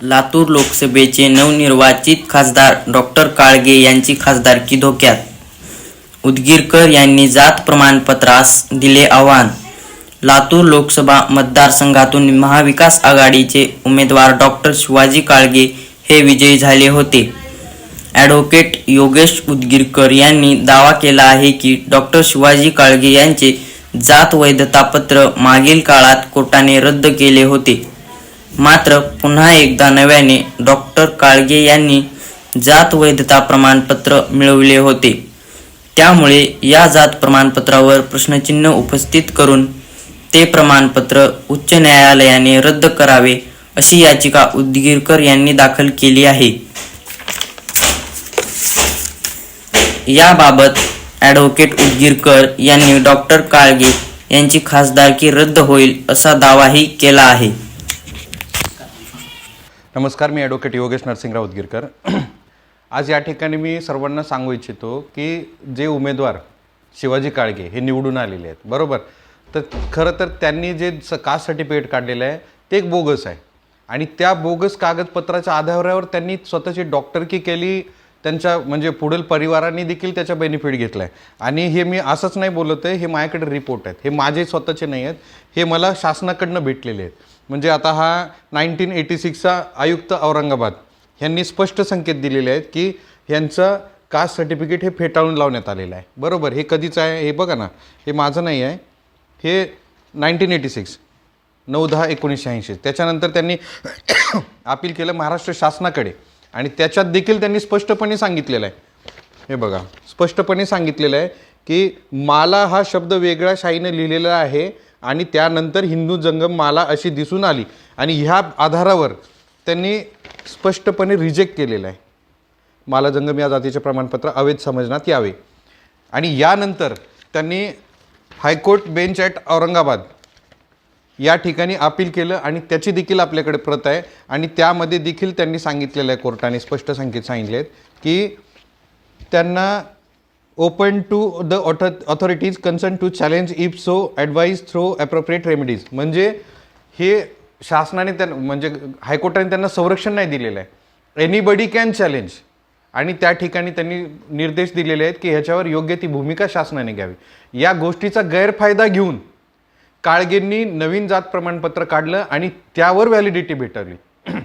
लातूर लोकसभेचे नवनिर्वाचित खासदार डॉक्टर काळगे यांची खासदारकी धोक्यात. उदगीरकर यांनी जात प्रमाणपत्रास दिले आव्हान. लातूर लोकसभा मतदारसंघातून महाविकास आघाडीचे उमेदवार डॉक्टर शिवाजी काळगे हे विजयी झाले होते. ॲडव्होकेट योगेश उदगीरकर यांनी दावा केला आहे की डॉक्टर शिवाजी काळगे यांचे जात वैधतापत्र मागील काळात कोर्टाने रद्द केले होते. मात्र पुन्हा एकदा नव्याने डॉक्टर काळगे यांनी जात वैधता प्रमाणपत्र मिळवले होते. त्यामुळे या जात प्रमाणपत्रावर प्रश्नचिन्ह उपस्थित करून ते प्रमाणपत्र उच्च न्यायालयाने रद्द करावे अशी याचिका उदगीरकर यांनी दाखल केली आहे. याबाबत ॲडव्होकेट उदगीरकर यांनी डॉक्टर काळगे यांची खासदारकी रद्द होईल असा दावाही केला आहे. नमस्कार मी ॲडव्होकेट योगेश नरसिंगराव उदगीरकर आज या ठिकाणी मी सर्वांना सांगू इच्छितो की जे उमेदवार शिवाजी काळगे हे निवडून आलेले आहेत बरोबर? तर खरं तर त्यांनी जे स कास्ट सर्टिफिकेट काढलेलं आहे ते एक बोगस आहे. आणि त्या बोगस कागदपत्राच्या आधारावर त्यांनी स्वतःची डॉक्टरकी केली त्यांच्या म्हणजे पुढील परिवारांनी देखील त्याचा बेनिफिट घेतला आहे आणि हे मी असंच नाही बोलत आहे हे माझ्याकडे रिपोर्ट आहेत. हे माझे स्वतःचे नाही आहेत. हे मला शासनाकडनं भेटलेले आहेत. म्हणजे आता हा नाईन्टीन एटी सिक्सचा आयुक्त औरंगाबाद ह्यांनी स्पष्ट संकेत दिलेले आहेत की ह्यांचं कास्ट सर्टिफिकेट हे फेटाळून लावण्यात आलेलं आहे. बरोबर हे कधीचं आहे हे बघा ना. हे माझं नाही आहे. हे नाईन्टीन एटी सिक्स नऊ दहा एकोणीसशे ऐंशी. त्याच्यानंतर त्यांनी अपील केलं महाराष्ट्र शासनाकडे. आणि त्याच्यात देखील त्यांनी स्पष्टपणे सांगितलेलं आहे. हे बघा स्पष्टपणे सांगितलेलं आहे की माला हा शब्द वेगळ्या शाईनं लिहिलेला आहे आणि त्यानंतर हिंदू जंगम माला अशी दिसून आली. आणि ह्या आधारावर त्यांनी स्पष्टपणे रिजेक्ट केलेलं आहे. माला जंगम या जातीचे प्रमाणपत्र अवैध समजण्यात यावे. आणि यानंतर त्यांनी हायकोर्ट बेंच ॲट औरंगाबाद या ठिकाणी अपील केलं आणि त्याची देखील आपल्याकडे प्रत आहे. आणि त्यामध्ये देखील त्यांनी सांगितलेलं आहे कोर्टाने स्पष्ट संकेत सांगितले आहेत की त्यांना open to the auth authorities concern to challenge if so advise through appropriate remedies म्हणजे हे शासनाने त्यांना म्हणजे हायकोर्टाने त्यांना संरक्षण नाही दिलेलं आहे. एनीबडी कॅन चॅलेंज आणि त्या ठिकाणी त्यांनी निर्देश दिलेले आहेत की ह्याच्यावर योग्य ती भूमिका शासनाने घ्यावी. या गोष्टीचा गैरफायदा घेऊन काळगेंनी नवीन जात प्रमाणपत्र काढलं आणि त्यावर व्हॅलिडिटी भेटवली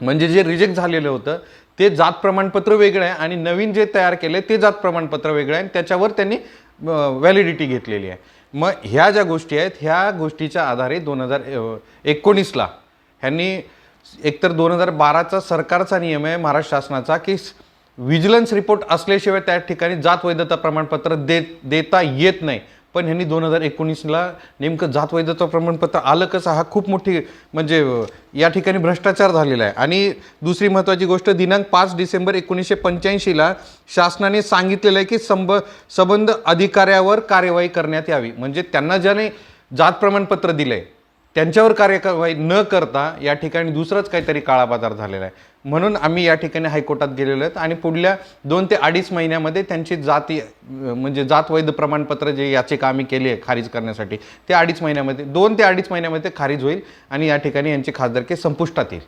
म्हणजे जे रिजेक्ट झालेलं होतं ते जात प्रमाणपत्र वेगळं आहे आणि नवीन जे तयार केलं ते जात प्रमाणपत्र वेगळं आहे आणि त्याच्यावर त्यांनी व्हॅलिडिटी घेतलेली आहे. मग ह्या ज्या गोष्टी आहेत ह्या गोष्टीच्या आधारे दोन हजार एकोणीसला ह्यांनी एकतर दोन हजार बाराचा सरकारचा नियम आहे महाराष्ट्र शासनाचा की विजिलन्स रिपोर्ट असल्याशिवाय त्या ठिकाणी जात वैधता प्रमाणपत्र देत देता येत नाही. पण ह्यांनी दोन हजार एकोणीसला नेमकं जात वैधता प्रमाणपत्र आलं कसं? हा खूप मोठी म्हणजे या ठिकाणी भ्रष्टाचार झालेला आहे. आणि दुसरी महत्त्वाची गोष्ट दिनांक पाच डिसेंबर एकोणीसशे पंच्याऐंशीला शासनाने सांगितलेलं आहे की संब संबंध अधिकाऱ्यावर कार्यवाही करण्यात यावी. म्हणजे त्यांना ज्याने जात प्रमाणपत्र दिलं आहे त्यांच्यावर कार्यवाही न करता या ठिकाणी दुसरंच काहीतरी काळा बाजार झालेला आहे. म्हणून आम्ही या ठिकाणी हायकोर्टात गेलेलो आहेत आणि पुढल्या दोन ते अडीच महिन्यामध्ये त्यांची जाती म्हणजे जात वैध प्रमाणपत्र जे याचिका आम्ही केली आहे खारिज करण्यासाठी ते अडीच महिन्यामध्ये दोन ते अडीच महिन्यामध्ये खारिज होईल आणि या ठिकाणी यांची खासदारकी संपुष्टात येईल.